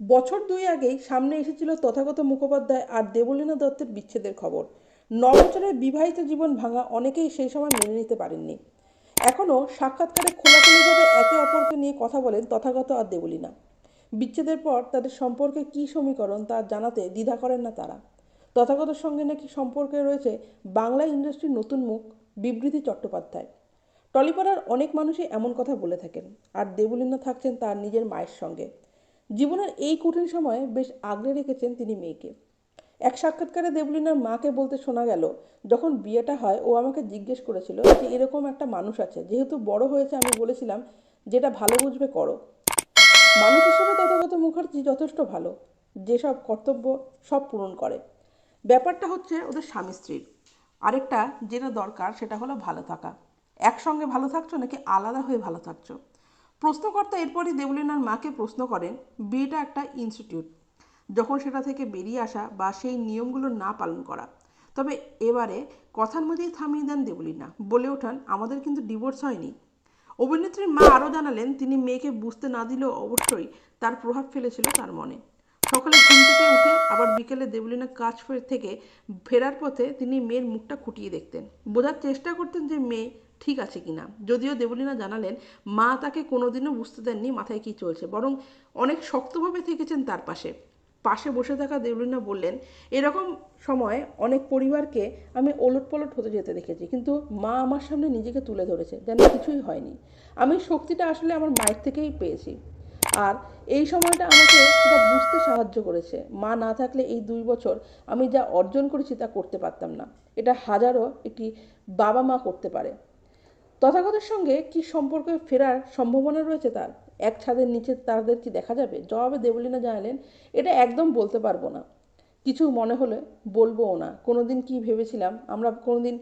বছর দুই আগেই সামনে এসেছিল তথাগত মুখোপাধ্যায় আর দেবলীনা দত্তের বিচ্ছেদের খবর। ন বছরের বিবাহিত জীবন ভাঙা অনেকেই সেই সময় মেনে নিতে পারেননি। এখনও সাক্ষাৎকারে খোলাখুলিভাবে একে অপরকে নিয়ে কথা বলেন তথাগত আর দেবলীনা। বিচ্ছেদের পর তাদের সম্পর্কে কী সমীকরণ তা জানাতে দ্বিধা করেন না তারা। তথাগতর সঙ্গে নাকি সম্পর্কে রয়েছে বাংলা ইন্ডাস্ট্রির নতুন মুখ বিবৃতি চট্টোপাধ্যায়। টলিপাড়ার অনেক মানুষই এমন কথা বলে থাকেন, আর দেবলীনা থাকছেন তার নিজের মায়ের সঙ্গে। জীবনের এই কঠিন সময়ে বেশ আগলে রেখেছেন তিনি মেয়েকে। এক সাক্ষাৎকারে দেবলিনার মাকে বলতে শোনা গেল, যখন বিয়েটা হয়, ও আমাকে জিজ্ঞেস করেছিল যে এরকম একটা মানুষ আছে, যেহেতু বড় হয়েছে, আমি বলেছিলাম, যেটা ভালো বুঝবে, করো। মানুষ হিসেবে তথাগত মুখার্জি যথেষ্ট ভালো, যেসব কর্তব্য সব পূরণ করে। ব্যাপারটা হচ্ছে ওদের স্বামী স্ত্রীর। আরেকটা যেটা দরকার, সেটা হলো ভালো থাকা। একসঙ্গে ভালো থাকছো নাকি আলাদা হয়ে ভালো থাকছো? প্রশ্নকর্তা এরপরই দেবলীনার মাকে প্রশ্ন করেন, বিয়েটা একটা ইনস্টিটিউট যখন সেটা থেকে বেরিয়ে আসা বা সেই নিয়মগুলো না পালন করা। তবে এবারে কথার মধ্যেই থামিয়ে দেন দেবলীনা, বলে ওঠান, আমাদের কিন্তু ডিভোর্স হয়নি। অভিনেত্রীর মা আরও জানালেন, তিনি মেয়েকে বুঝতে না দিলেও অবশ্যই তার প্রভাব ফেলেছিল তার মনে। সকালে ঘুম থেকে আবার বিকেলে দেবলীনা কাজ থেকে ফেরার পথে তিনি মেয়ের মুখটা খুঁটিয়ে দেখতেন। বোঝার চেষ্টা করতেন যে মেয়ে ঠিক আছে কিনা। যদিও দেবলীনা জানালেন, মা তাকে কোনোদিনও বুঝতে দেননি মাথায় কী চলছে, বরং অনেক শক্তভাবে থেকেছেন তার পাশে। পাশে বসে থাকা দেবলীনা বললেন, এরকম সময় অনেক পরিবারকে আমি ওলট পলট হতে যেতে দেখেছি, কিন্তু মা আমার সামনে নিজেকে তুলে ধরেছে, যেন কিছুই হয়নি। আমি শক্তিটা আসলে আমার মায়ের থেকেই পেয়েছি। আর এই সময়টা আমাকে সেটা বুঝতে সাহায্য করেছে। মা না থাকলে এই দুই বছর আমি যা অর্জন করেছি তা করতে পারতাম না। এটা হাজারো একটি বাবা মা করতে পারে। তথাগতের সঙ্গে কি সম্পর্কে ফেরার সম্ভাবনা রয়েছে তার? এক ছাদের নিচে তাদের কি দেখা যাবে? জবাবে দেবলীনা জানালেন, এটা একদম বলতে পারব না। কিছু মনে হলে বলবোও না। কোনোদিন কি ভেবেছিলাম আমরা কোনোদিন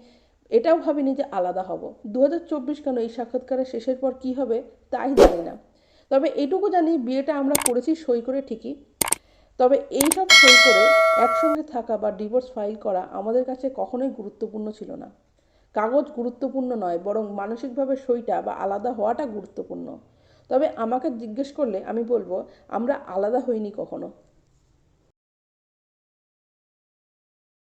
এটাও ভাবিনি যে আলাদা হব। দু হাজার চব্বিশ কেন এই সাক্ষাৎকারের শেষের পর কি হবে তাই জানি না। তবে এটুকু জানি বিয়েটা আমরা করেছি সই করে ঠিকই। তবে এইসব সই করে একসঙ্গে থাকা বা ডিভোর্স ফাইল করা আমাদের কাছে কখনোই গুরুত্বপূর্ণ ছিল না। কাগজ গুরুত্বপূর্ণ নয়, বরং মানসিকভাবে সইটা বা আলাদা হওয়াটা গুরুত্বপূর্ণ। তবে আমাকে জিজ্ঞেস করলে আমি বলব, আমরা আলাদা হইনি কখনো।